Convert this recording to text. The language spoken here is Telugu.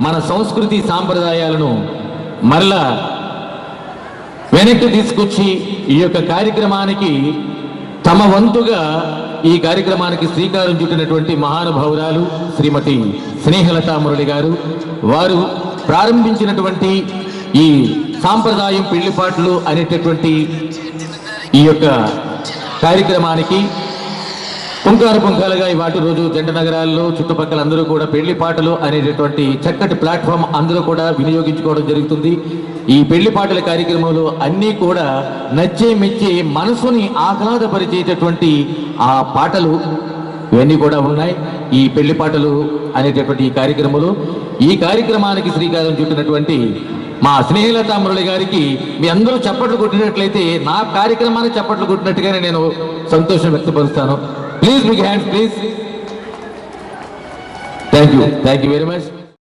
మన సంస్కృతి సాంప్రదాయాలను మరలా వెనక్కి తీసుకొచ్చి ఈ యొక్క కార్యక్రమానికి తమ వంతుగా ఈ కార్యక్రమానికి శ్రీకారం చుట్టినటువంటి మహానుభావురాలు శ్రీమతి స్నేహలతా మురళి గారు వారు ప్రారంభించినటువంటి ఈ సాంప్రదాయం పెళ్ళిపాట్లు అనేటటువంటి ఈ యొక్క కార్యక్రమానికి పుంకారు పుంకాలుగా ఈ వాటి రోజు జంట నగరాల్లో చుట్టుపక్కల అందరూ కూడా పెళ్ళి పాటలు అనేటటువంటి చక్కటి ప్లాట్ఫామ్ అందరూ కూడా వినియోగించుకోవడం జరుగుతుంది. ఈ పెళ్ళి పాటల కార్యక్రమంలో అన్నీ కూడా నచ్చే మెచ్చే మనసుని ఆహ్లాదపరిచేటటువంటి ఆ పాటలు ఇవన్నీ కూడా ఉన్నాయి. ఈ పెళ్ళి పాటలు అనేటటువంటి ఈ కార్యక్రమంలో ఈ కార్యక్రమానికి శ్రీకారం చుట్టినటువంటి మా స్నేహలతా మురళి గారికి మీ అందరూ చప్పట్లు కొట్టినట్లయితే నా కార్యక్రమానికి చప్పట్లు కొట్టినట్టుగానే నేను సంతోషం వ్యక్తపరుస్తాను. Please big hands, please. Thank you. Thank you very much.